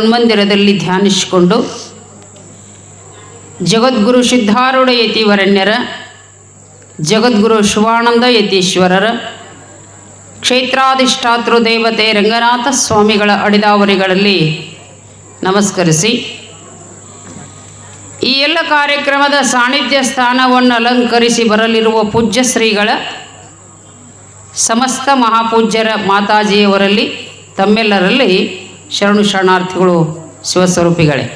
ಅರುಣ್ಮಂದಿರದಲ್ಲಿ ಧ್ಯಾನಿಸಿಕೊಂಡು ಜಗದ್ಗುರು ಸಿದ್ಧಾರೂಢ ಯತಿವರಣ್ಯರ ಜಗದ್ಗುರು ಶಿವಾನಂದ ಯತೀಶ್ವರರ, ಕ್ಷೇತ್ರಾಧಿಷ್ಠಾತೃ ದೇವತೆ ರಂಗನಾಥ ಸ್ವಾಮಿಗಳ ಅಡಿದಾವರಿಗಳಲ್ಲಿ ನಮಸ್ಕರಿಸಿ, ಈ ಎಲ್ಲ ಕಾರ್ಯಕ್ರಮದ ಸಾನ್ನಿಧ್ಯ ಸ್ಥಾನವನ್ನು ಅಲಂಕರಿಸಿ ಬರಲಿರುವ ಪೂಜ್ಯ ಶ್ರೀಗಳ ಸಮಸ್ತ ಮಹಾಪೂಜ್ಯರ ಮಾತಾಜಿಯವರಲ್ಲಿ ತಮ್ಮೆಲ್ಲರಲ್ಲಿ ಶರಣು ಶರಣಾರ್ಥಿಗಳು ಶಿವಸ್ವರೂಪಿಗಳೇ.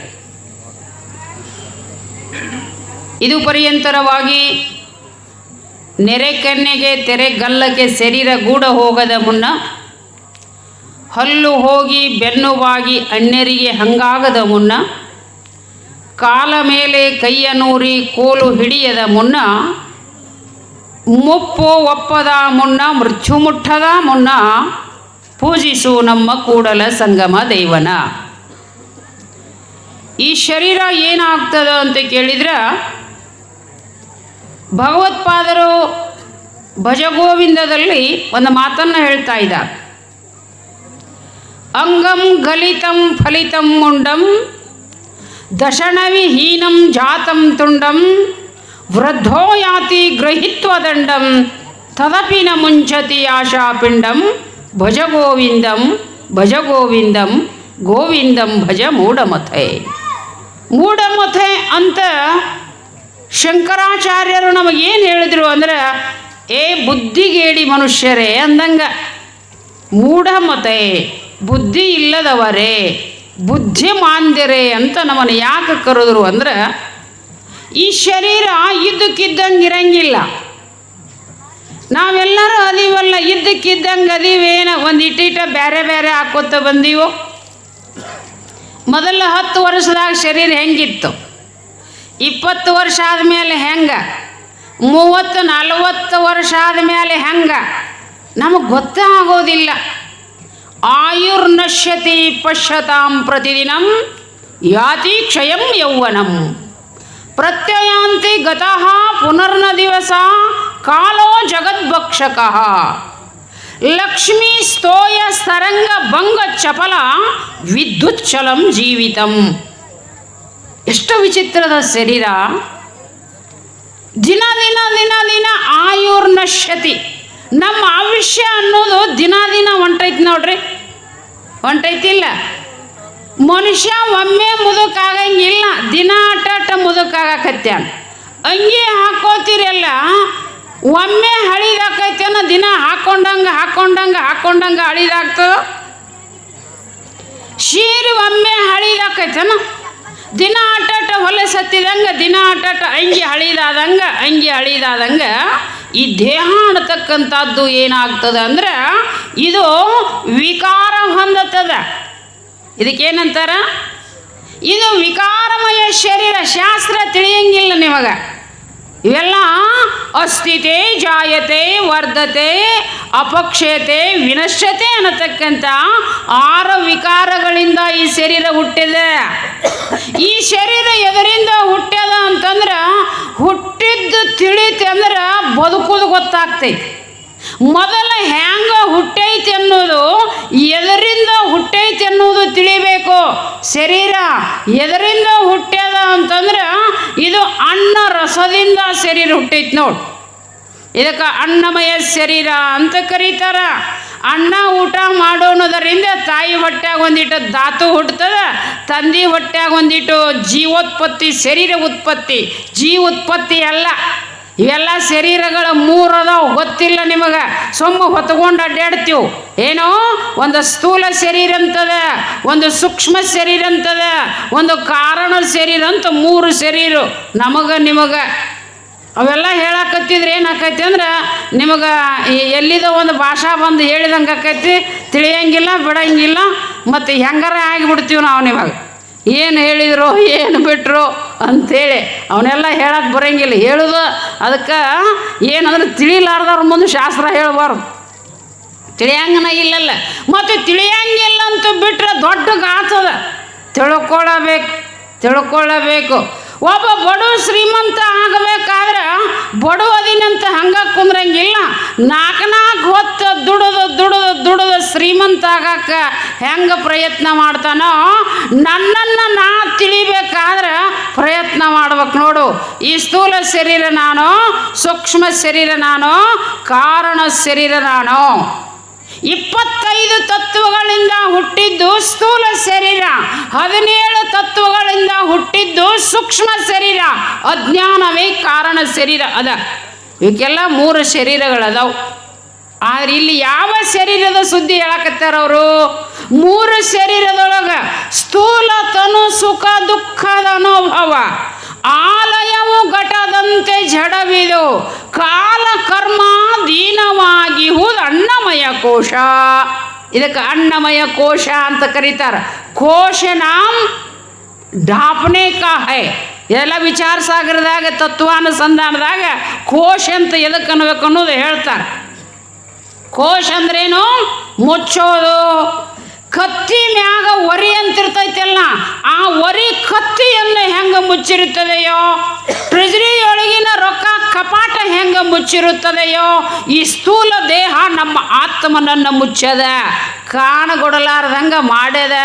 ಇದು ಪರ್ಯಂತರವಾಗಿ ನೆರೆ ಕೆನ್ನೆಗೆ ತೆರೆ ಗಲ್ಲಕ್ಕೆ ಶರೀರ ಗೂಡ ಹೋಗದ ಮುನ್ನ ಹಲ್ಲು ಹೋಗಿ ಬೆನ್ನುವಾಗಿ ಅಣ್ಣರಿಗೆ ಹಂಗಾಗದ ಮುನ್ನ ಕಾಲ ಮೇಲೆ ಕೈಯ ನೂರಿ ಕೋಲು ಹಿಡಿಯದ ಮುನ್ನ ಮುಪ್ಪು ಒಪ್ಪದ ಮುನ್ನ ಮೃತ್ಯು ಮುಟ್ಟದ ಮುನ್ನ ಪೂಜಿಸು ನಮ್ಮ ಕೂಡಲ ಸಂಗಮ ದೈವನ. ಈ ಶರೀರ ಏನಾಗ್ತದ ಅಂತ ಕೇಳಿದ್ರೆ, ಭಗವತ್ಪಾದರು ಭಜಗೋವಿಂದದಲ್ಲಿ ಒಂದು ಮಾತನ್ನು ಹೇಳ್ತಾ ಇದ್ದ. ಅಂಗಂ ಗಲಿತಂ ಫಲಿತಂ ಮುಂಡಂ ದಶಣವಿಹೀನಂ ಜಾತಂ ತುಂಡಂ, ವೃದ್ಧೋ ಯಾತಿ ಗೃಹಿತ್ವದಂಡಂ ತದಪಿನ ಮುಂಚತಿ ಆಶಾಪಿಂಡಂ ಭಜ ಗೋವಿಂದಂ ಭಜ ಗೋವಿಂದಂ ಗೋವಿಂದಂ ಭಜ ಮೂಢಮಥೆ ಮೂಢಮಥೆ ಅಂತ ಶಂಕರಾಚಾರ್ಯರು ನಮಗೇನು ಹೇಳಿದ್ರು ಅಂದ್ರೆ, ಏ ಬುದ್ಧಿಗೇಡಿ ಮನುಷ್ಯರೇ ಅಂದಂಗ. ಮೂಢಮತೆ ಬುದ್ಧಿ ಇಲ್ಲದವರೇ, ಬುದ್ಧಿಮಾಂದ್ಯರೇ ಅಂತ ನಮ್ಮನ್ನು ಯಾಕೆ ಕರೆದ್ರು ಅಂದ್ರೆ, ಈ ಶರೀರ ಇದ್ದಕ್ಕಿದ್ದಂಗೆ ಇರಂಗಿಲ್ಲ. ನಾವೆಲ್ಲರೂ ಅದೀವಲ್ಲ ಇದ್ದಕ್ಕಿದ್ದಂಗೆ ಅದೀವೇನ? ಒಂದು ಇಟ್ಟಿಟ ಬೇರೆ ಬೇರೆ ಹಾಕೋತ ಬಂದೀವೋ? ಮೊದಲ ಹತ್ತು ವರ್ಷದಾಗ ಶರೀರ ಹೆಂಗಿತ್ತು? ಇಪ್ಪತ್ತು ವರ್ಷ ಆದಮೇಲೆ ಹೆಂಗೆ? ಮೂವತ್ತು, ನಲವತ್ತು ವರ್ಷ ಆದಮೇಲೆ ಹೆಂಗೆ? ನಮಗೆ ಗೊತ್ತೇ ಆಗೋದಿಲ್ಲ. ಆಯುರ್ನಶ್ಯತಿ ಪಶ್ಯತಾಂ ಪ್ರತಿದಿನಂ ಯಾತಿ ಕ್ಷಯಂ ಯೌವನಂ. ಪ್ರತ್ಯಯಾಂತಿ ಗತಃ ಪುನರ್ನ ದಿವಸ ಕಾಲೋ ಜಗದ್ಭಕ್ಷಕ. ಲಕ್ಷ್ಮೀ ಸ್ತೋಯ ಸ್ತರಂಗ ಭಂಗ ಚಪಲ ವಿದ್ಯುತ್ ಚಲಂ ಜೀವಿತಂ. ಎಷ್ಟು ವಿಚಿತ್ರದ ಶರೀರ ದಿನ ದಿನ ದಿನ ದಿನ ಆಯುರ್ ನಶ್ಯತಿ. ನಮ್ಮ ಆಯುಷ್ಯ ಅನ್ನೋದು ದಿನ ದಿನ ಹೊಂಟೈತಿ ನೋಡ್ರಿ. ಹೊಂಟೈತಿಲ್ಲ ಮನುಷ್ಯ ಒಮ್ಮೆ ಮುದುಕಾಗಂಗಿಲ್ಲ, ದಿನ ಅಟ್ಟ ಅಟ್ಟ ಮುದುಕಾಗಕತ್ಯಾನ. ಅಂಗಿ ಹಾಕೋತಿರಲ್ಲ ಒಮ್ಮೆ ಹಳಿದಾಕೈತೇನ ದಿನ ಹಾಕೊಂಡಂಗೆ ಹಾಕೊಂಡಂಗೆ ಹಾಕೊಂಡಂಗೆ ಹಳಿದಾಗ್ತದ ಶೀರು ಒಮ್ಮೆ ಹಳಿದಾಕೈತೇನ ದಿನ ಆಟಾಟ ಹೊಲೆ ಸತ್ತಿದಂಗೆ ದಿನ ಆಟಾಟ ಅಂಗಿ ಹಳಿದಾದಂಗೆ ಅಂಗಿ ಹಳಿದಾದಂಗೆ ಈ ದೇಹ ಅನ್ನತಕ್ಕಂಥದ್ದು ಏನಾಗ್ತದೆ ಅಂದ್ರೆ ಇದು ವಿಕಾರ ಹೊಂದತದ. ಇದಕ್ಕೇನಂತಾರ? ಇದು ವಿಕಾರಮಯ ಶರೀರ, ಶಾಸ್ತ್ರ ತಿಳಿಯಂಗಿಲ್ಲ ನಿಮಗೆ. ಇವೆಲ್ಲ ಅಸ್ಥಿತೆ ಜಾಯತೆ ವರ್ಧತೆ ಅಪಕ್ಷತೆ ವಿನಶ್ಯತೆ ಅನ್ನತಕ್ಕಂಥ ಆರು ವಿಕಾರಗಳಿಂದ ಈ ಶರೀರ ಹುಟ್ಟಿದೆ. ಈ ಶರೀರ ಎದರಿಂದ ಹುಟ್ಟ್ಯದ ಅಂತಂದ್ರೆ ಹುಟ್ಟಿದ್ದು ತಿಳಿತಂದ್ರೆ ಬದುಕುದು ಬದುಕೋದು ಗೊತ್ತಾಗ್ತೈತಿ. ಮೊದಲ ಹ್ಯಾಂಗ ಹುಟ್ಟೈತಿ ಅನ್ನೋದು ಎದರಿಂದ ಹುಟ್ಟೈತಿ ಅನ್ನೋದು ತಿಳಿಬೇಕು. ಶರೀರ ಎದರಿಂದ ಹುಟ್ಟ್ಯದ ಅಂತಂದ್ರೆ ಇದು ಅನ್ನ ರಸದಿಂದ ಶರೀರ ಹುಟ್ಟೈತಿ ನೋಡಿ. ಇದಕ್ಕೆ ಅನ್ನಮಯ ಶರೀರ ಅಂತ ಕರೀತಾರ. ಅನ್ನ ಊಟ ಮಾಡೋಣದರಿಂದ ತಾಯಿ ಹೊಟ್ಟ್ಯಾಗ ಒಂದಿಟ್ಟು ಧಾತು ಹುಟ್ಟದ ತಂದೆ ಹೊಟ್ಟ್ಯಾಗ ಒಂದಿಟ್ಟು ಜೀವೋತ್ಪತ್ತಿ, ಶರೀರ ಉತ್ಪತ್ತಿ ಜೀವ ಉತ್ಪತ್ತಿ ಅಲ್ಲ. ಇವೆಲ್ಲ ಶರೀರಗಳ ಮೂರು ಗೊತ್ತಿಲ್ಲ ನಿಮಗೆ? ಸೊಮ್ಮ ಹೊತ್ಕೊಂಡು ಅಡ್ಡಾಡ್ತೀವಿ. ಏನೋ? ಒಂದು ಸ್ಥೂಲ ಶರೀರ ಅಂತದ, ಒಂದು ಸೂಕ್ಷ್ಮ ಶರೀರ ಅಂತದ, ಒಂದು ಕಾರಣ ಶರೀರ ಅಂತ ಮೂರು ಶರೀರ ನಮಗೆ ನಿಮಗೆ. ಅವೆಲ್ಲ ಹೇಳಕತ್ತಿದ್ರೆ ಏನಾಕೈತಿ ಅಂದ್ರೆ, ನಿಮಗೆ ಎಲ್ಲಿದ ಒಂದು ಭಾಷಾ ಬಂದು ಹೇಳಿದಂಗೆ ಆಕೈತಿ ತಿಳಿಯಂಗಿಲ್ಲ, ಬಿಡಂಗಿಲ್ಲ, ಮತ್ತು ಹೆಂಗಾರ ಆಗಿಬಿಡ್ತೀವಿ ನಾವು ನಿಮಗೆ. ಏನು ಹೇಳಿದ್ರು, ಏನು ಬಿಟ್ಟರು ಅಂಥೇಳಿ ಅವನ್ನೆಲ್ಲ ಹೇಳಕ್ಕೆ ಬರೋಂಗಿಲ್ಲ. ಹೇಳೋದು ಅದಕ್ಕೆ ಏನಂದ್ರೆ ತಿಳಿಲಾರ್ದವ್ರ ಮುಂದೆ ಶಾಸ್ತ್ರ ಹೇಳಬಾರ್ದು. ತಿಳಿಯಂಗನ ಇಲ್ಲಲ್ಲ. ಮತ್ತು ತಿಳಿಯಂಗಿಲ್ಲ ಅಂತ ಬಿಟ್ಟರೆ ದೊಡ್ಡ ಗಾತದ ತಿಳ್ಕೊಳ್ಳಬೇಕು ತಿಳ್ಕೊಳ್ಳಬೇಕು ಒಬ್ಬ ಬಡು ಶ್ರೀಮಂತ ಆಗಬೇಕಾದ್ರೆ ಬಡು ಅದಿನಂತ ಹಂಗ ಕುಂದ್ರಂಗಿಲ್ಲ. ನಾಲ್ಕು ನಾಲ್ಕು ಹೊತ್ತು ದುಡಿದು ದುಡಿದು ದುಡಿದು ಶ್ರೀಮಂತ ಆಗಕ್ಕ ಹೆಂಗೆ ಪ್ರಯತ್ನ ಮಾಡ್ತಾನೋ, ನನ್ನನ್ನು ನಾ ತಿಳಿಬೇಕಾದ್ರೆ ಪ್ರಯತ್ನ ಮಾಡ್ಬೇಕು ನೋಡು. ಈ ಸ್ಥೂಲ ಶರೀರ ನಾನು, ಸೂಕ್ಷ್ಮ ಶರೀರ ನಾನು, ಕಾರಣ ಶರೀರ ನಾನು. ಇಪ್ಪತ್ತೈದು ತತ್ವಗಳಿಂದ ಹುಟ್ಟಿದ್ದು ಸ್ಥೂಲ ಶರೀರ, ಹದಿನೇಳು ತತ್ವಗಳಿಂದ ಹುಟ್ಟಿದ್ದು ಸೂಕ್ಷ್ಮ ಶರೀರ, ಅಜ್ಞಾನವೇ ಕಾರಣ ಶರೀರ ಅದ. ಇವಕ್ಕೆಲ್ಲ ಮೂರು ಶರೀರಗಳದಾವು. ಆದ್ರೆ ಇಲ್ಲಿ ಯಾವ ಶರೀರದ ಸುದ್ದಿ ಹೇಳಕತ್ತಾರ ಅವರು? ಮೂರು ಶರೀರದೊಳಗ ಸ್ಥೂಲ ತನು ಸುಖ ದುಃಖದ ಅನುಭವ, ಆಲಯವು ಘಟದಂತೆ ಜಡವಿದು, ಕಾಲ ಕರ್ಮ ದೀನವಾಗಿಹುದು ಅನ್ನಮಯ ಕೋಶ. ಇದಕ್ಕೆ ಅನ್ನಮಯ ಕೋಶ ಅಂತ ಕರೀತಾರೆ. ಕೋಶ ನಾಮ್ ಢಾಪನೆ ಕಾ ಹೈ ವಿಚಾರ ಸಾಗರದಾಗ ತತ್ವಾನುಸಂಧಾನದಾಗ ಕೋಶ ಅಂತ ಎದಕ್ಕೆ ಅನ್ಬೇಕು ಅನ್ನೋದು ಹೇಳ್ತಾರೆ. ಕೋಶ ಅಂದ್ರೇನು? ಮುಚ್ಚೋದು. ಕತ್ತಿ ಮ್ಯಾಗ ಒರಿ ಅಂತಿರ್ತೈತಲ್ಲ, ಆ ಒರಿ ಕತ್ತಿಯನ್ನು ಹೆಂಗೆ ಮುಚ್ಚಿರುತ್ತದೆಯೋ ಟ್ರೆಜರಿಯೊಳಗಿನ ರೊಕ್ಕ ಕಪಾಟ ಹೆಂಗೆ ಮುಚ್ಚಿರುತ್ತದೆಯೋ, ಈ ಸ್ಥೂಲ ದೇಹ ನಮ್ಮ ಆತ್ಮನನ್ನು ಮುಚ್ಚದ, ಕಾಣಗೊಡಲಾರ್ದಂಗೆ ಮಾಡ್ಯದ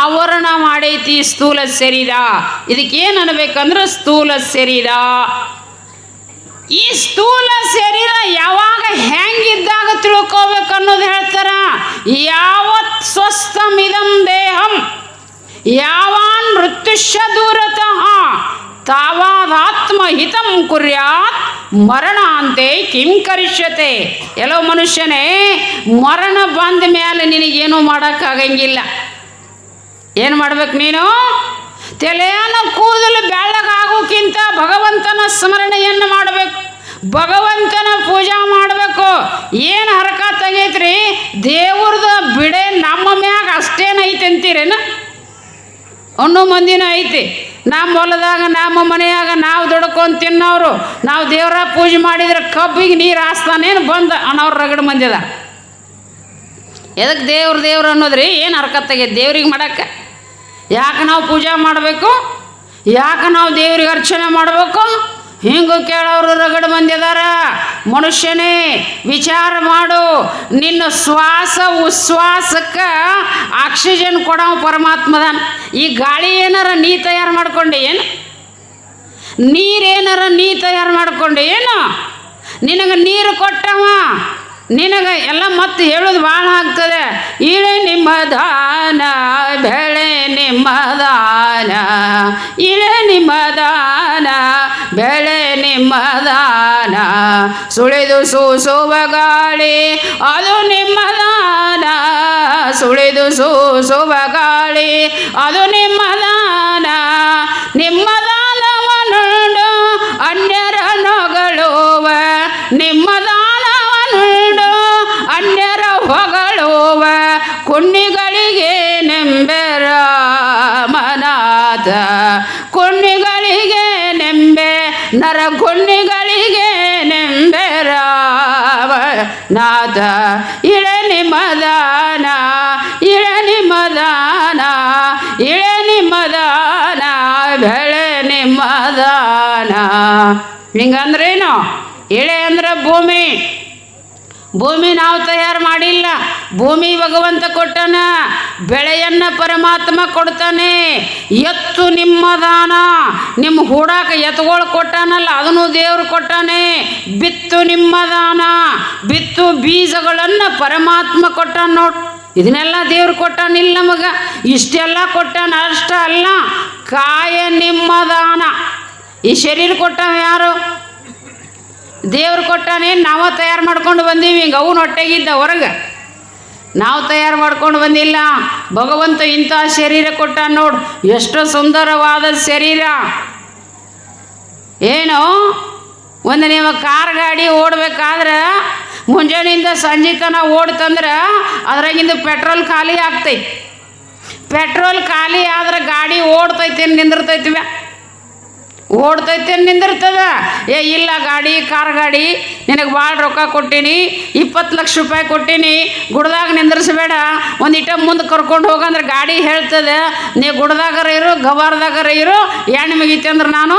ಆವರಣ ಮಾಡೈತಿ ಸ್ಥೂಲ ಸೆರಿದ ಇದಕ್ಕೇನು ಅನ್ಬೇಕಂದ್ರೆ ಸ್ಥೂಲ ಶರೀರ. ಈ ಸ್ಥೂಲ ಶರೀರ ಯಾವಾಗ ಹೆಂಗಿದ್ದಾಗ ತಿಳ್ಕೋಬೇಕು ಅನ್ನೋದು ಹೇಳ್ತಾರ? ಯಾವತ್ ಸ್ವಸ್ಥಮಿದಂ ದೇಹಂ. ಯಾವಾನ್ ಮೃತ್ಯುಷ್ಯ ದೂರತಃ ತಾವಾದಾತ್ಮ ಹಿತಂ ಕುರ್ಯಾತ್. ಮರಣ ಅಂತೆ ಕಿಂ ಕರಿಷ್ಯತೆ. ಎಲ್ಲೋ ಮನುಷ್ಯನೇ, ಮರಣ ಬಂದ ಮೇಲೆ ನಿನಗೇನು ಮಾಡೋಕ್ಕಾಗಂಗಿಲ್ಲ. ಏನು ಮಾಡ್ಬೇಕು ನೀನು? ತಲೆಯನ್ನು ಕೂದಲು ಬೆಳ್ಳಗಾಗೋಕ್ಕಿಂತ ಭಗವಂತನ ಸ್ಮರಣೆಯನ್ನು ಮಾಡಬೇಕು? ಭಗವಂತನ ಪೂಜಾ ಮಾಡಬೇಕು. ಏನು ಹರಕ ತಗೈತ್ರಿ ದೇವ್ರದ ಬಿಡೆ ನಮ್ಮ ಮ್ಯಾಗ ಅಷ್ಟೇನೈತೆ ಅಂತೀರೇನು? ಅನ್ನೋ ಮಂದಿನ ಐತಿ. ನಮ್ಮ ಹೊಲದಾಗ, ನಮ್ಮ ಮನೆಯಾಗ ನಾವು ದುಡ್ಕೊಂಡು ತಿನ್ನೋರು, ನಾವು ದೇವರ ಪೂಜೆ ಮಾಡಿದ್ರೆ ಕಬ್ಬಿಗೆ ನೀರು ಹಾಸ್ತಾನೇನು ಬಂದ ಅನ್ನೋರು ರಗಡ ಮಂದಿದ ಎದಕ್ಕೆ ದೇವ್ರ ದೇವ್ರು ಅನ್ನೋದ್ರಿ? ಏನು ಹರ್ಕತ್ತಾಗೈತೆ ದೇವ್ರಿಗೆ ಮಾಡಕ್ಕೆ? ಯಾಕೆ ನಾವು ಪೂಜೆ ಮಾಡಬೇಕು? ಯಾಕೆ ನಾವು ದೇವ್ರಿಗೆ ಅರ್ಚನೆ ಮಾಡಬೇಕು? ಹಿಂಗೂ ಕೇಳೋರು ರಗಡ ಬಂದಿದಾರ ಮನುಷ್ಯನೇ, ವಿಚಾರ ಮಾಡು. ನಿನ್ನ ಶ್ವಾಸ, ಉಶ್ವಾಸಕ್ಕೆ ಆಕ್ಸಿಜನ್ ಕೊಡೋ ಪರಮಾತ್ಮದಾನ. ಈ ಗಾಳಿ ಏನಾರ ನೀ ತಯಾರು ಮಾಡ್ಕೊಂಡೆ ಏನು? ನೀರೇನಾರ ನೀ ತಯಾರು ಮಾಡ್ಕೊಂಡೆ ಏನು? ನಿನಗೆ ನೀರು ಕೊಟ್ಟವ? ನಿನಗೆ ಎಲ್ಲ ಮತ್ತೆ ಹೇಳೋದು ಭಾಳ ಆಗ್ತದೆ. ಇಳೆ ನಿಮ್ಮ ದಾನ, ಬೆಳೆ ನಿಮ್ಮ ದಾನ, ಇಳೆ ನಿಮ್ಮ ದಾನ, ಬೆಳೆ ನಿಮ್ಮ ದಾನ. ಸುಳಿದು ಸೂಸುವ ಗಾಳಿ, ಅದು ನಿಮ್ಮ ದಾನ. ಸುಳಿದು ಸೂಸುವ ಗಾಳಿ, ಅದು ನಿಮ್ಮ ದಾನ. ನಿಮ್ಮ ದಾನವನುಂಡು ಕುಣ್ಣಿಗಳಿಗೆ ನೆಂಬೆರ ನಾದ ಇಳನಿ ಮದಾನ ಇಳನಿ ಮದಾನ ಇಳನಿ ಮದಾನ ಬೆಳನಿ ಮದಾನ ಹಿಂಗಂದ್ರೇನು? ಇಳೆ ಅಂದ್ರೆ ಭೂಮಿ. ಭೂಮಿ ನಾವು ತಯಾರು ಮಾಡಿಲ್ಲ. ಭೂಮಿ ಭಗವಂತ ಕೊಟ್ಟನ, ಬೆಳೆಯನ್ನು ಪರಮಾತ್ಮ ಕೊಡ್ತಾನೆ. ಎತ್ತು ನಿಮ್ಮ ದಾನ. ನಿಮ್ಮ ಹೂಡಾಕ ಎತ್ತುಗಳು ಕೊಟ್ಟಾನಲ್ಲ, ಅದನ್ನು ದೇವರು ಕೊಟ್ಟಾನೆ. ಬಿತ್ತು ನಿಮ್ಮ ದಾನ. ಬಿತ್ತು ಬೀಜಗಳನ್ನು ಪರಮಾತ್ಮ ಕೊಟ್ಟಾನ ನೋಡು. ಇದನ್ನೆಲ್ಲ ದೇವ್ರು ಕೊಟ್ಟಾನಿಲ್ಲ ನಮಗೆ. ಇಷ್ಟೆಲ್ಲ ಕೊಟ್ಟಾನ, ಅಷ್ಟ ಅಲ್ಲ. ಕಾಯ ನಿಮ್ಮ ದಾನ. ಈ ಶರೀರ ಕೊಟ್ಟವ ಯಾರು? ದೇವ್ರು ಕೊಟ್ಟಾನೆ, ನಾವು ತಯಾರು ಮಾಡ್ಕೊಂಡು ಬಂದೀವಿ, ಹಿಂಗೆ ಅವನು ಹೊಟ್ಟೆಗಿದ್ದ ಹೊರಗೆ. ನಾವು ತಯಾರು ಮಾಡ್ಕೊಂಡು ಬಂದಿಲ್ಲ. ಭಗವಂತ ಇಂಥ ಶರೀರ ಕೊಟ್ಟ ನೋಡು, ಎಷ್ಟು ಸುಂದರವಾದ ಶರೀರ. ಏನು, ಒಂದು ನೀವು ಕಾರ್ ಗಾಡಿ ಓಡಬೇಕಾದ್ರೆ, ಮುಂಜಾನೆಯಿಂದ ಸಂಜೆ ತನಕ ಓಡ್ತಂದ್ರೆ, ಅದ್ರಾಗಿಂದ ಪೆಟ್ರೋಲ್ ಖಾಲಿ ಆಗ್ತೈತಿ. ಪೆಟ್ರೋಲ್ ಖಾಲಿ ಆದ್ರೆ ಗಾಡಿ ಓಡ್ತೈತಿ ನಿಂದಿರ್ತೈತಿವ ಓಡ್ತೈತೆ ನಿಂದಿರ್ತದ? ಏ, ಇಲ್ಲ ಗಾಡಿ, ಕಾರ್ ಗಾಡಿ, ನಿನಗೆ ಭಾಳ ರೊಕ್ಕ ಕೊಟ್ಟೀನಿ, ಇಪ್ಪತ್ತು ಲಕ್ಷ ರೂಪಾಯಿ ಕೊಟ್ಟೀನಿ ಗುಡ್ದಾಗ ನಿಂದ್ರಿಸ್ಬೇಡ. ಒಂದು ಇಟ ಮುಂದೆ ಕರ್ಕೊಂಡು ಹೋಗಂದ್ರೆ ಗಾಡಿ ಹೇಳ್ತದೆ. ನೀ ಗುಡ್ದಾಗರ ಇರು, ಗವಾರದಾಗರ ಇರು, ಎಣ್ಣೆ ಮುಗಿತಿ ಅಂದ್ರೆ ನಾನು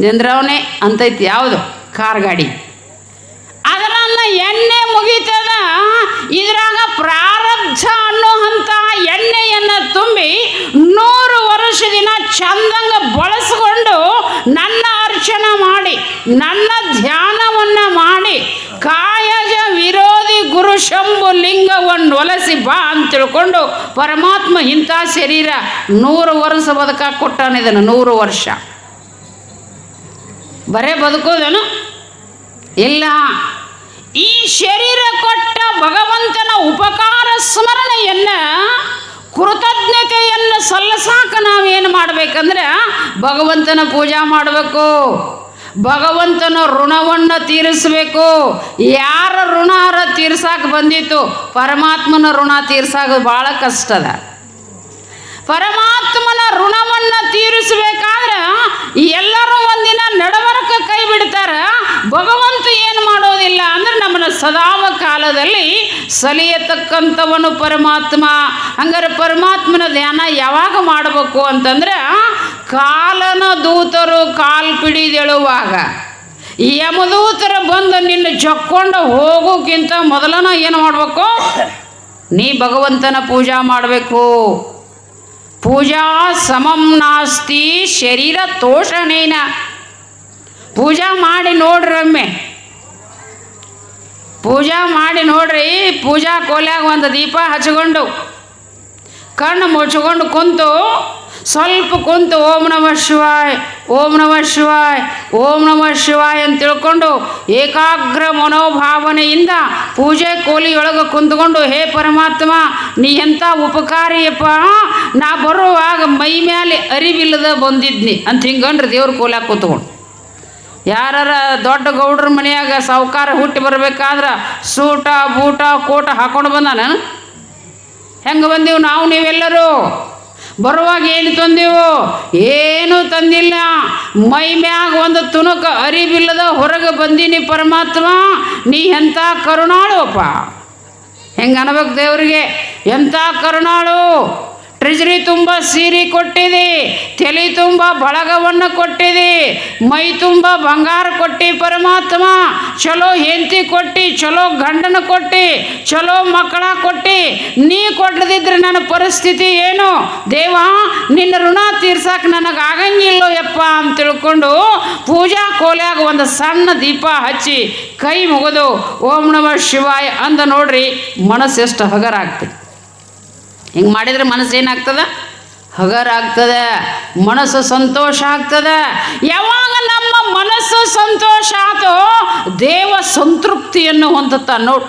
ನಿಂದ್ರವನೇ ಅಂತೈತಿ. ಯಾವುದು? ಕಾರ್ ಗಾಡಿ. ಅದರನ್ನ ಎಣ್ಣೆ ಮುಗಿತದ? ಇದ್ರಾಗ ಪ್ರಾರಬ್ಧ ಅನ್ನೋ ಅಂತ ಎಣ್ಣೆಯನ್ನು ತುಂಬಿ ಚಂದಂಗ ಬಳಸ್ಕೊಂಡು ನನ್ನ ಅರ್ಚನೆ ಮಾಡಿ, ನನ್ನ ಧ್ಯಾನವನ್ನು ಮಾಡಿ, ಕಾಯಜ ವಿರೋಧಿ ಗುರು ಶಂಭು ಲಿಂಗವನ್ನು ಒಲಸಿ ಬಾ ಅಂತ ತಿಳ್ಕೊಂಡು ಪರಮಾತ್ಮ ಇಂಥ ಶರೀರ ನೂರು ವರ್ಷ ಬದುಕ ಕೊಟ್ಟಾನಿದನ್ನು ನೂರು ವರ್ಷ. ಬರೇ ಬದುಕೋದನು? ಇಲ್ಲ. ಈ ಶರೀರ ಕೊಟ್ಟ ಭಗವಂತನ ಉಪಕಾರ ಸ್ಮರಣೆಯನ್ನ ಕೃತಜ್ಞತೆಯನ್ನು ಸಲ್ಲಿಸಾಕ ನಾವೇನು ಮಾಡಬೇಕಂದ್ರೆ ಭಗವಂತನ ಪೂಜಾ ಮಾಡಬೇಕು. ಭಗವಂತನ ಋಣವನ್ನು ತೀರಿಸಬೇಕು. ಯಾರ ಋಣ ತೀರ್ಸಾಕ ಬಂದಿತ್ತು? ಪರಮಾತ್ಮನ ಋಣ ತೀರ್ಸಾಕ ಭಾಳ ಕಷ್ಟದ ಪರಮಾತ್ಮನ ಋಣವನ್ನು ತೀರಿಸಬೇಕಾದ್ರೆ ಎಲ್ಲರೂ ಒಂದಿನ ನಡವರಕ ಕೈ ಬಿಡ್ತಾರ. ಭಗವಂತ ಏನು ಮಾಡೋದಿಲ್ಲ ಅಂದ್ರೆ ನಮ್ಮನ್ನ ಸದಾವ ಕಾಲದಲ್ಲಿ ಸಲಿಯತಕ್ಕಂಥವನು ಪರಮಾತ್ಮ. ಹಂಗಾರೆ ಪರಮಾತ್ಮನ ಧ್ಯಾನ ಯಾವಾಗ ಮಾಡಬೇಕು ಅಂತಂದ್ರೆ ಕಾಲನ ದೂತರು ಕಾಲ್ ಪಿಡಿದೆಳುವಾಗ. ಯಮದೂತರ ಬಂದು ನಿನ್ನ ಜಕ್ಕೊಂಡು ಹೋಗೋಕ್ಕಿಂತ ಮೊದಲನ ಏನು ಮಾಡಬೇಕು? ನೀ ಭಗವಂತನ ಪೂಜಾ ಮಾಡಬೇಕು. ಪೂಜಾ ಸಮಂ ನಾಸ್ತಿ ಶರೀರ ತೋಷಣೇನ. ಪೂಜಾ ಮಾಡಿ ನೋಡ್ರಮ್ಮೆ ಪೂಜಾ ಮಾಡಿ ನೋಡ್ರಿ ಪೂಜಾ ಕೋಲ್ಯಾಗ ಒಂದು ದೀಪ ಹಚ್ಕೊಂಡು ಕಣ್ಣು ಮುಚ್ಕೊಂಡು ಕುಂತು ಸ್ವಲ್ಪ ಕುಂತು ಓಂ ನಮ ಶಿವಾಯ್. ಓಂ ನಮ ಶಿವಾಯ್. ಓಂ ನಮ ಶಿವಾಯ್ ಅಂತ ತಿಳ್ಕೊಂಡು ಏಕಾಗ್ರ ಮನೋಭಾವನೆಯಿಂದ ಪೂಜೆ ಕೋಲಿಯೊಳಗೆ ಕುಂತ್ಕೊಂಡು, ಹೇ ಪರಮಾತ್ಮ, ನೀ ಎಂಥ ಉಪಕಾರಿಯಪ್ಪ? ನಾ ಬರುವಾಗ ಮೈ ಮೇಲೆ ಅರಿವಿಲ್ಲದ ಬಂದಿದ್ನಿ. ಅಂತ ಹಿಂಗನ್ರಿ ದೇವ್ರ ಕೋಲಾಗ ಕೂತ್ಕೊಂಡು. ಯಾರ ದೊಡ್ಡ ಗೌಡ್ರ ಮನೆಯಾಗ ಸಾವುಕಾರ ಹುಟ್ಟಿ ಬರಬೇಕಾದ್ರೆ ಸೂಟ, ಬೂಟ, ಕೋಟ ಹಾಕೊಂಡು ಬಂದಾನ? ಹೆಂಗೆ ಬಂದೀವಿ ನಾವು ನೀವೆಲ್ಲರೂ? ಬರುವಾಗ ಏನು ತಂದೆವು? ಏನೂ ತಂದಿಲ್ಲ. ಮೈ ಮ್ಯಾಗ ಒಂದು ತುಣುಕ ಅರಿವಿಲ್ಲದ ಹೊರಗೆ ಬಂದೀನಿ ಪರಮಾತ್ಮ, ನೀ ಎಂಥ ಕರುಣಾಳುವಪ್ಪ ಹೆಂಗೆ ಅನ್ಬೇಕು ದೇವರಿಗೆ? ಎಂಥ ಕರುಣಾಳು? ಟ್ರೆಜರಿ ತುಂಬ ಸೀರೆ ಕೊಟ್ಟಿದೆ, ತಲೆ ತುಂಬ ಬಳಗವನ್ನು ಕೊಟ್ಟಿದೆ, ಮೈ ತುಂಬ ಬಂಗಾರ ಕೊಟ್ಟಿ ಪರಮಾತ್ಮ, ಚಲೋ ಹೆಂಡತಿ ಕೊಟ್ಟಿ, ಚಲೋ ಗಂಡನ ಕೊಟ್ಟಿ, ಚಲೋ ಮಕ್ಕಳ ಕೊಟ್ಟಿ, ನೀ ಕೊಟ್ಟದಿದ್ರೆ ನನ್ನ ಪರಿಸ್ಥಿತಿ ಏನು? ದೇವ, ನಿನ್ನ ಋಣ ತೀರ್ಸಕ್ಕೆ ನನಗೆ ಆಗಂಗಿಲ್ಲೋ ಯಪ್ಪ ಅಂತ ತಿಳ್ಕೊಂಡು ಪೂಜಾ ಕೋಲ್ಯಾಗ ಒಂದು ಸಣ್ಣ ದೀಪ ಹಚ್ಚಿ ಕೈ ಮುಗಿದು ಓಂ ನಮ ಶಿವಾಯ ಅಂದ ನೋಡ್ರಿ ಮನಸ್ಸು ಎಷ್ಟು ಹಗರ ಆಗ್ತದೆ ಹಿಂಗೆ ಮಾಡಿದ್ರೆ ಮನಸ್ಸು ಏನಾಗ್ತದ? ಹಗರ ಮನಸ್ಸು ಸಂತೋಷ ಆಗ್ತದೆ. ಯಾವಾಗ ನಮ್ಮ ಮನಸ್ಸು ಸಂತೋಷ ಆತೋ ದೇವ ಸಂತೃಪ್ತಿಯನ್ನು ಹೊಂದುತ್ತ ನೋಡಿ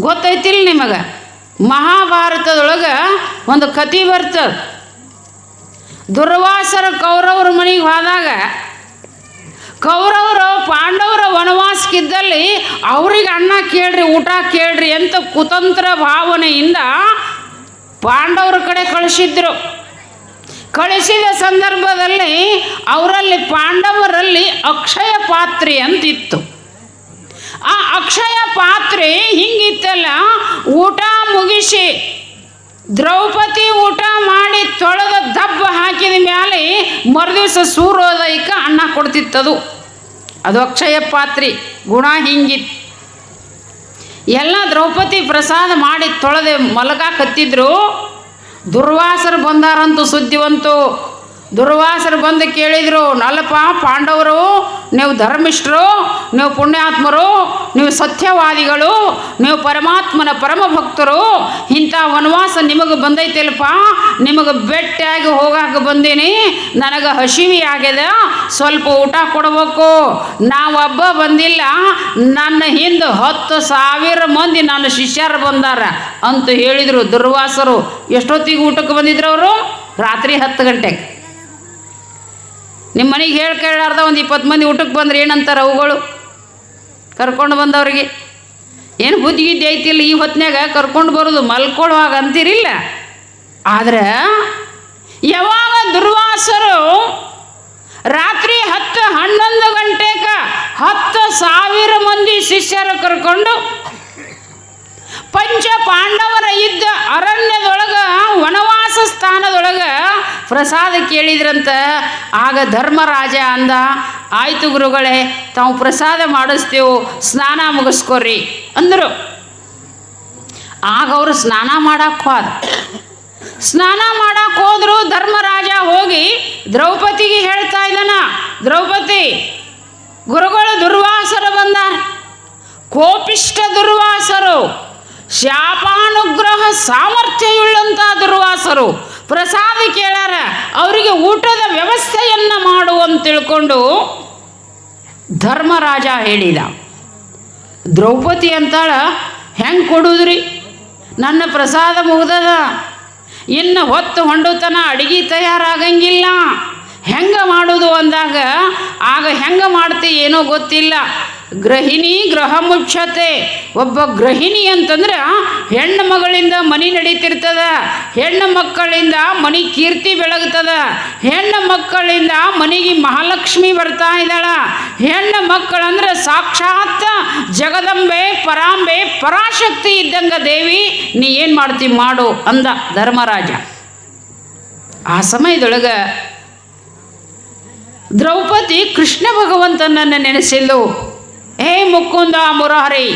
ಗೊತ್ತೈತಿಲ್ಲ ನಿಮಗೆ? ಮಹಾಭಾರತದೊಳಗೆ ಒಂದು ಕತಿ ಬರ್ತದೆ ದುರ್ವಾಸರ ಕೌರವ್ರ ಮನೆಗೆ ಹೋದಾಗ, ಕೌರವರು ಪಾಂಡವರ ವನವಾಸಕ್ಕಿದ್ದಲ್ಲಿ ಅವ್ರಿಗೆ ಅನ್ನ ಕೇಳ್ರಿ, ಊಟ ಕೇಳ್ರಿ ಅಂತ ಕುತಂತ್ರ ಭಾವನೆಯಿಂದ ಪಾಂಡವರ ಕಡೆ ಕಳಿಸಿದ್ರು. ಕಳಿಸಿದ ಸಂದರ್ಭದಲ್ಲಿ ಅವರಲ್ಲಿ ಪಾಂಡವರಲ್ಲಿ ಅಕ್ಷಯ ಪಾತ್ರೆ ಅಂತಿತ್ತು. ಆ ಅಕ್ಷಯ ಪಾತ್ರೆ ಹಿಂಗಿತ್ತಲ್ಲ, ಊಟ ಮುಗಿಸಿ ದ್ರೌಪದಿ ಊಟ ಮಾಡಿ ತೊಳೆದ ದಬ್ಬ ಹಾಕಿದ ಮೇಲೆ ಮರುದಿವಸ ಸೂರ್ಯೋದಯಕ್ಕೆ ಅನ್ನ ಕೊಡ್ತಿತ್ತದು. ಅದು ಅಕ್ಷಯ ಪಾತ್ರೆ, ಗುಣ ಹಿಂಗಿತ್ತು. ಎಲ್ಲ ದ್ರೌಪದಿ ಪ್ರಸಾದ ಮಾಡಿ ತೊಳೆದೆ ಮಲಗಾಕತ್ತಿದ್ರು ದುರ್ವಾಸರು ಬಂದಾರಂತೂ ಸುದ್ದಿವಂತು. ದುರ್ವಾಸರು ಬಂದು ಕೇಳಿದರು, ನಲ್ಲಪ್ಪ, ಪಾಂಡವರು, ನೀವು ಧರ್ಮಿಷ್ಠರು, ನೀವು ಪುಣ್ಯಾತ್ಮರು, ನೀವು ಸತ್ಯವಾದಿಗಳು, ನೀವು ಪರಮಾತ್ಮನ ಪರಮ ಭಕ್ತರು, ಇಂಥ ವನವಾಸ ನಿಮಗೆ ಬಂದೈತಿಲ್ಲಪ್ಪ ನಿಮಗೆ ಬೆಟ್ಟಿಯಾಗಿ ಹೋಗಾಕ ಬಂದೀನಿ, ನನಗೆ ಹಸಿವಿ ಆಗ್ಯದ, ಸ್ವಲ್ಪ ಊಟ ಕೊಡಬೇಕು, ನಾವು ನಾವೊಬ್ಬ ಬಂದಿಲ್ಲ, ನನ್ನ ಹಿಂದೆ ಹತ್ತು ಸಾವಿರ ಮಂದಿ ನನ್ನ ಶಿಷ್ಯರು ಬಂದಾರ, ಅಂತ ಹೇಳಿದರು ದುರ್ವಾಸರು. ಎಷ್ಟೊತ್ತಿಗೆ ಊಟಕ್ಕೆ ಬಂದಿದ್ರು ಅವರು? ರಾತ್ರಿ ಹತ್ತು ಗಂಟೆಗೆ. ನಿಮ್ಮ ಮನೆಗೆ ಹೇಳಿ ಕೇಳಾರ್ದ ಒಂದು ಇಪ್ಪತ್ತು ಮಂದಿ ಊಟಕ್ಕೆ ಬಂದ್ರೆ ಏನಂತಾರೆ ಅವುಗಳು? ಕರ್ಕೊಂಡು ಬಂದವ್ರಿಗೆ. ಏನು ಬುದ್ಧಿ ಗಿದ್ದಿ ಐತಿಲ್ಲ, ಈ ಹೊತ್ತಿನಾಗ ಕರ್ಕೊಂಡು ಬರೋದು ಮಲ್ಕೊಳ್ಳುವಾಗ ಅಂತಿರಿಲ್ಲ. ಆದ್ರೆ, ಯಾವಾಗ ದುರ್ವಾಸರು ರಾತ್ರಿ ಹತ್ತು ಹನ್ನೊಂದು ಗಂಟೆಗ ಹತ್ತು ಸಾವಿರ ಮಂದಿ ಶಿಷ್ಯರು ಕರ್ಕೊಂಡು ಪಂಚ ಪಾಂಡವರ ಇದ್ದ ಅರಣ್ಯದೊಳಗೆ, ವನವಾಸ ಸ್ಥಾನದೊಳಗೆ ಪ್ರಸಾದ ಕೇಳಿದ್ರಂತ. ಆಗ ಧರ್ಮರಾಜ ಅಂದ, ಆಯ್ತು ಗುರುಗಳೇ, ತಾವು ಪ್ರಸಾದ ಮಾಡಿಸ್ತೇವು, ಸ್ನಾನ ಮುಗಿಸ್ಕೊರಿ ಅಂದರು. ಆಗ ಅವರು ಸ್ನಾನ ಮಾಡಕ್ಕೆ ಸ್ನಾನ ಮಾಡಕ್ಕೆ ಹೋದ್ರು, ಧರ್ಮರಾಜ ಹೋಗಿ ದ್ರೌಪದಿಗೆ ಹೇಳ್ತಾ ಇದ್ದಾನ, ದ್ರೌಪದಿ, ಗುರುಗಳು ದುರ್ವಾಸರು ಬಂದ ಕೋಪಿಷ್ಟ ದುರ್ವಾಸರು ಶಾಪಾನುಗ್ರಹ ಸಾಮರ್ಥ್ಯವುಳ್ಳಂಥ ದುರ್ವಾಸರು ಪ್ರಸಾದ ಕೇಳಾರ, ಅವರಿಗೆ ಊಟದ ವ್ಯವಸ್ಥೆಯನ್ನು ಮಾಡು ಅಂತ ತಿಳ್ಕೊಂಡು ಧರ್ಮರಾಜ ಹೇಳಿದ. ದ್ರೌಪದಿ ಅಂತಾಳ, ಹೆಂಗೆ ಕೊಡುದ್ರಿ? ನನ್ನ ಪ್ರಸಾದ ಮುಗ್ದದ. ಇನ್ನು ಹೊತ್ತು ಹೊಂಡುತನ ಅಡುಗೆ ತಯಾರಾಗಂಗಿಲ್ಲ. ಹೆಂಗೆ ಮಾಡೋದು ಅಂದಾಗ, ಆಗ ಹೆಂಗೆ ಮಾಡ್ತಿ ಏನೋ ಗೊತ್ತಿಲ್ಲ. ಗೃಹಿಣಿ ಗ್ರಹ ಮುಚ್ಚತೆ ಒಬ್ಬ ಗೃಹಿಣಿ ಅಂತಂದ್ರೆ ಹೆಣ್ಣು ಮಗಳಿಂದ ಮನೆ ನಡೀತಿರ್ತದ. ಹೆಣ್ಣು ಮಕ್ಕಳಿಂದ ಮನೆ ಕೀರ್ತಿ ಬೆಳಗ್ತದ. ಹೆಣ್ಣು ಮಕ್ಕಳಿಂದ ಮನೆಗೆ ಮಹಾಲಕ್ಷ್ಮಿ ಬರ್ತಾ ಇದ್ದಾಳ. ಹೆಣ್ಣು ಮಕ್ಕಳಂದ್ರೆ ಸಾಕ್ಷಾತ್ ಜಗದಂಬೆ, ಪರಾಂಬೆ, ಪರಾಶಕ್ತಿ ಇದ್ದಂಗ ದೇವಿ, ನೀ ಏನು ಮಾಡ್ತಿ ಮಾಡು ಅಂದ ಧರ್ಮರಾಜ. ಆ ಸಮಯದೊಳಗೆ ದ್ರೌಪದಿ ಕೃಷ್ಣ ಭಗವಂತನನ್ನು ನೆನೆಸಿಲ್ಲು ಹೇ ಮುಕುಂದ ಮುರಹರಿ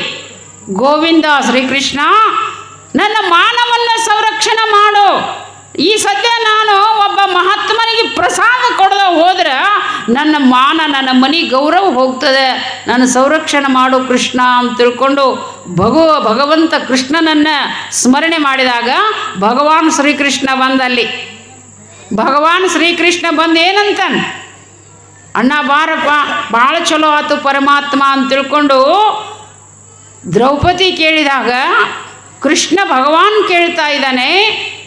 ಗೋವಿಂದ ಶ್ರೀಕೃಷ್ಣ, ನನ್ನ ಮಾನವನ್ನ ಸಂರಕ್ಷಣೆ ಮಾಡು. ಈ ಸದ್ಯ ನಾನು ಒಬ್ಬ ಮಹಾತ್ಮನಿಗೆ ಪ್ರಸಾದ ಕೊಡದ ಹೋದ್ರೆ ನನ್ನ ಮಾನ, ನನ್ನ ಮನೆ ಗೌರವ ಹೋಗ್ತದೆ. ನನ್ನ ಸಂರಕ್ಷಣೆ ಮಾಡು ಕೃಷ್ಣ ಅಂತ ತಿಳ್ಕೊಂಡು ಭಗವ ಭಗವಂತ ಕೃಷ್ಣನನ್ನು ಸ್ಮರಣೆ ಮಾಡಿದಾಗ ಭಗವಾನ್ ಶ್ರೀಕೃಷ್ಣ ಬಂದಲ್ಲಿ. ಭಗವಾನ್ ಶ್ರೀಕೃಷ್ಣ ಬಂದು ಏನಂತಾನೆ ಅಣ್ಣ ಬಾರಪ್ಪ ಭಾಳ ಚಲೋ ಆತು ಪರಮಾತ್ಮ ಅಂತ ತಿಳ್ಕೊಂಡು ದ್ರೌಪದಿ ಕೇಳಿದಾಗ ಕೃಷ್ಣ ಭಗವಾನ್ ಕೇಳ್ತಾ ಇದ್ದಾನೆ,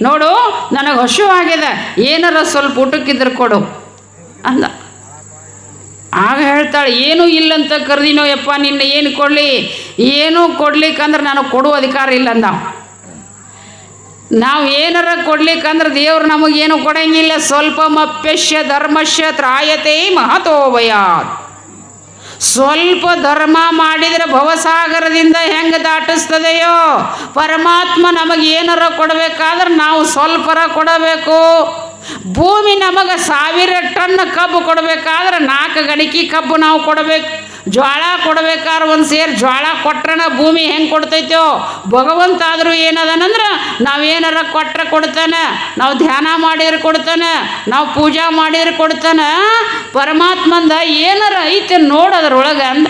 ನೋಡು, ನನಗೆ ಹಸು ಆಗ್ಯದ, ಏನಾರ ಸ್ವಲ್ಪ ಊಟಕ್ಕಿದ್ರೆ ಕೊಡು ಅಂದ. ಆಗ ಹೇಳ್ತಾಳೆ, ಏನೂ ಇಲ್ಲಂತ ಕರೆದಿನೋ ಯಪ್ಪ, ನಿನ್ನ ಏನು ಕೊಡಲಿ? ಏನೂ ಕೊಡ್ಲಿಕ್ಕಂದ್ರೆ ನನಗೆ ಕೊಡುವ ಅಧಿಕಾರ ಇಲ್ಲ ಅಂದ. ನಾವು ಏನಾರ ಕೊಡ್ಲಿಕ್ಕಂದ್ರೆ ದೇವ್ರು ನಮಗೇನು ಕೊಡಂಗಿಲ್ಲ. ಸ್ವಲ್ಪ ಮಪ್ಯಶ್ಯ ಧರ್ಮಶ್ಯ ತ್ರಾಯತೆ ಮಹತೋಭಯ ಸ್ವಲ್ಪ ಧರ್ಮ ಮಾಡಿದರೆ ಭವಸಾಗರದಿಂದ ಹೆಂಗೆ ದಾಟಿಸ್ತದೆಯೋ, ಪರಮಾತ್ಮ ನಮಗೆ ಏನಾರ ಕೊಡಬೇಕಾದ್ರೆ ನಾವು ಸ್ವಲ್ಪರ ಕೊಡಬೇಕು. ಭೂಮಿ ನಮಗೆ ಸಾವಿರ ಟನ್ ಕಬ್ಬು ಕೊಡಬೇಕಾದ್ರೆ ನಾಲ್ಕು ಗಣಿಕೆ ಕಬ್ಬು ನಾವು ಕೊಡಬೇಕು. ಜ್ವಾಳ ಕೊಡ್ಬೇಕಾದ್ರೆ ಒಂದು ಸೇರು ಜ್ವಾಳ ಕೊಟ್ರನ ಭೂಮಿ ಹೆಂಗೆ ಕೊಡ್ತೈತೋ? ಭಗವಂತ ಆದರೂ ಏನದನಂದ್ರೆ ನಾವೇನಾರ ಕೊಟ್ರೆ ಕೊಡ್ತಾನೆ, ನಾವು ಧ್ಯಾನ ಮಾಡಿದ್ರೆ ಕೊಡ್ತಾನೆ, ನಾವು ಪೂಜಾ ಮಾಡಿದ್ರೆ ಕೊಡ್ತಾನೆ, ಪರಮಾತ್ಮಂದ ಏನಾರ ಐತೆ ನೋಡೋದ್ರೊಳಗೆ ಅಂದ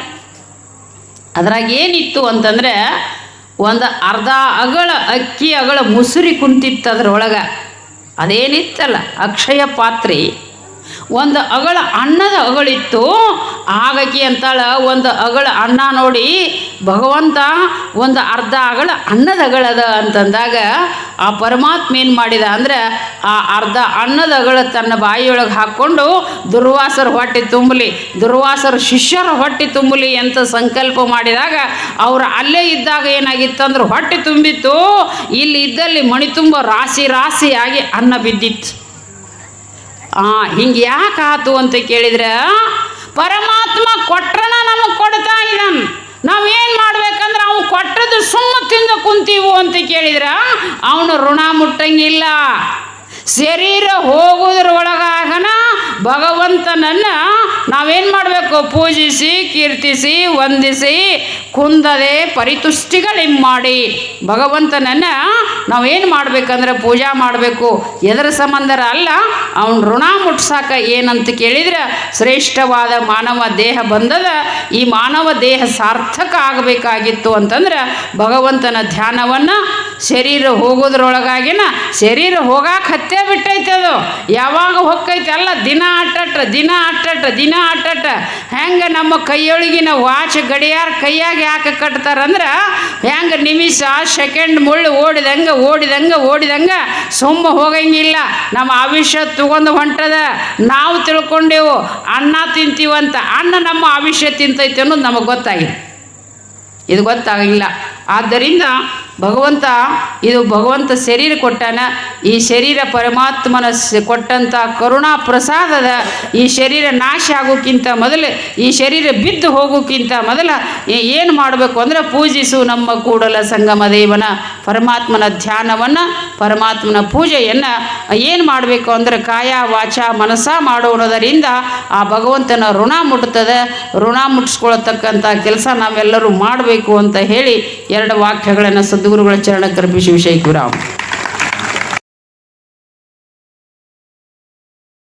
ಅದ್ರಾಗ ಏನಿತ್ತು ಅಂತಂದರೆ ಒಂದು ಅರ್ಧ ಅಗಳ ಅಕ್ಕಿ ಅಗಳ ಮುಸುರಿ ಕುಂತಿತ್ತು ಅದ್ರೊಳಗೆ. ಅದೇನಿತ್ತಲ್ಲ, ಅಕ್ಷಯ ಪಾತ್ರೆ. ಒಂದು ಅಗಳ ಅನ್ನದ ಅಗಳಿತ್ತು. ಆಗಕಿ ಅಂತಾಳ, ಒಂದು ಅಗಳ ಅನ್ನ ನೋಡಿ, ಭಗವಂತ ಒಂದು ಅರ್ಧ ಅಗಳ ಅಣ್ಣದ ಅಗಳದ ಅಂತಂದಾಗ ಆ ಪರಮಾತ್ಮ ಏನು ಮಾಡಿದ ಅಂದ್ರೆ ಆ ಅರ್ಧ ಅಣ್ಣದ ಅಗಳ ತನ್ನ ಬಾಯಿಯೊಳಗೆ ಹಾಕ್ಕೊಂಡು, ದುರ್ವಾಸರ ಹೊಟ್ಟೆ ತುಂಬಲಿ, ದುರ್ವಾಸರ ಶಿಷ್ಯರ ಹೊಟ್ಟೆ ತುಂಬಲಿ ಅಂತ ಸಂಕಲ್ಪ ಮಾಡಿದಾಗ ಅವರು ಅಲ್ಲೇ ಇದ್ದಾಗ ಏನಾಗಿತ್ತು ಅಂದ್ರೆ ಹೊಟ್ಟೆ ತುಂಬಿತ್ತು. ಇಲ್ಲಿ ಇದ್ದಲ್ಲಿ ಮಣಿ ತುಂಬ ರಾಶಿ ರಾಶಿಯಾಗಿ ಅನ್ನ ಬಿದ್ದಿತ್ತು. ಆ, ಹಿಂಗೆ ಯಾಕೆ ಆತು ಅಂತ ಕೇಳಿದ್ರೆ, ಪರಮಾತ್ಮ ಕೊಟ್ರನ ನಮಗೆ ಕೊಡ್ತಾ ಇದ್ದಾನೆ ನಾವೇನು ಮಾಡ್ಬೇಕಂದ್ರೆ ಅವನು ಕೊಟ್ಟದ್ದು ಸುಮ್ಮ ತಿಂದು ಕುಂತೀವು ಅಂತ ಕೇಳಿದ್ರೆ, ಅವನು ಋಣ ಮುಟ್ಟಂಗಿಲ್ಲ. ಶರೀರ ಹೋಗೋದ್ರೊಳಗಾಗನ ಭಗವಂತನನ್ನು ನಾವೇನು ಮಾಡಬೇಕು? ಪೂಜಿಸಿ, ಕೀರ್ತಿಸಿ, ವಂದಿಸಿ, ಕುಂದದೆ ಪರಿತುಷ್ಟಿಗಳಿಮ್ಮಾಡಿ. ಭಗವಂತನನ್ನು ನಾವೇನು ಮಾಡಬೇಕಂದ್ರೆ ಪೂಜಾ ಮಾಡಬೇಕು. ಎದರ ಸಂಬಂಧರ ಅಲ್ಲ, ಅವನ ಋಣ ಮುಟ್ಸಾಕ ಏನಂತ ಕೇಳಿದ್ರೆ ಶ್ರೇಷ್ಠವಾದ ಮಾನವ ದೇಹ ಬಂದದ. ಈ ಮಾನವ ದೇಹ ಸಾರ್ಥಕ ಆಗಬೇಕಾಗಿತ್ತು ಅಂತಂದ್ರೆ ಭಗವಂತನ ಧ್ಯಾನವನ್ನು ಶರೀರ ಹೋಗೋದ್ರೊಳಗಾಗಿನ, ಶರೀರ ಹೋಗಾಕ ಹತ್ತೇ ಬಿಟ್ಟೈತೆ ಅದು. ಯಾವಾಗ ಹೊಕ್ಕೈತೆ? ಅಲ್ಲ ದಿನ ಅಟ್ಟಟ ದಿನ ಅಟ್ಟಟ ದಿನ ಅಟ್ಟಟ ಹೆಂಗೆ ನಮ್ಮ ಕೈಯೊಳಗಿನ ವಾಚ್ ಗಡಿಯಾರ ಕೈಯಾಗ ಯಾಕೆ ಕಟ್ತಾರಂದ್ರೆ, ಹೆಂಗೆ ನಿಮಿಷ, ಸೆಕೆಂಡ್ ಮುಳ್ಳು ಓಡಿದಂಗೆ ಓಡಿದಂಗೆ ಓಡಿದಂಗೆ ಸುಮ್ಮ ಹೋಗಂಗಿಲ್ಲ. ನಮ್ಮ ಆವಿಷ್ಯ ತಗೊಂಡು ಹೊಂಟದ. ನಾವು ತಿಳ್ಕೊಂಡೆವು, ಅನ್ನ ತಿಂತೀವಂತ. ಅನ್ನ ನಮ್ಮ ಆವಿಷ್ಯ ತಿಂತೈತೆ ಅನ್ನೋದು ನಮಗೆ ಗೊತ್ತಾಗಿದೆ. ಇದು ಗೊತ್ತಾಗಿಲ್ಲ. ಆದ್ದರಿಂದ ಭಗವಂತ, ಇದು ಭಗವಂತ ಶರೀರ ಕೊಟ್ಟಾನ, ಈ ಶರೀರ ಪರಮಾತ್ಮನ ಕೊಟ್ಟಂಥ ಕರುಣಾ ಪ್ರಸಾದದ ಈ ಶರೀರ ನಾಶ ಆಗೋಕ್ಕಿಂತ ಮೊದಲು, ಈ ಶರೀರ ಬಿದ್ದು ಹೋಗೋಕ್ಕಿಂತ ಮೊದಲು ಏನು ಮಾಡಬೇಕು ಅಂದರೆ ಪೂಜಿಸು ನಮ್ಮ ಕೂಡಲ ಸಂಗಮ ದೇವನ ಪರಮಾತ್ಮನ ಧ್ಯಾನವನ್ನು, ಪರಮಾತ್ಮನ ಪೂಜೆಯನ್ನು. ಏನು ಮಾಡಬೇಕು ಅಂದರೆ ಕಾಯ, ವಾಚ ಮನಸ್ಸ ಮಾಡೋಣದರಿಂದ ಆ ಭಗವಂತನ ಋಣ ಮುಟ್ತದೆ. ಋಣ ಮುಟ್ಟಿಸ್ಕೊಳತಕ್ಕಂಥ ಕೆಲಸ ನಾವೆಲ್ಲರೂ ಮಾಡಬೇಕು ಅಂತ ಹೇಳಿ ಎರಡು ವಾಕ್ಯಗಳನ್ನು హిందూ గురుకుల చరణ కర్పి శివశైకురామ్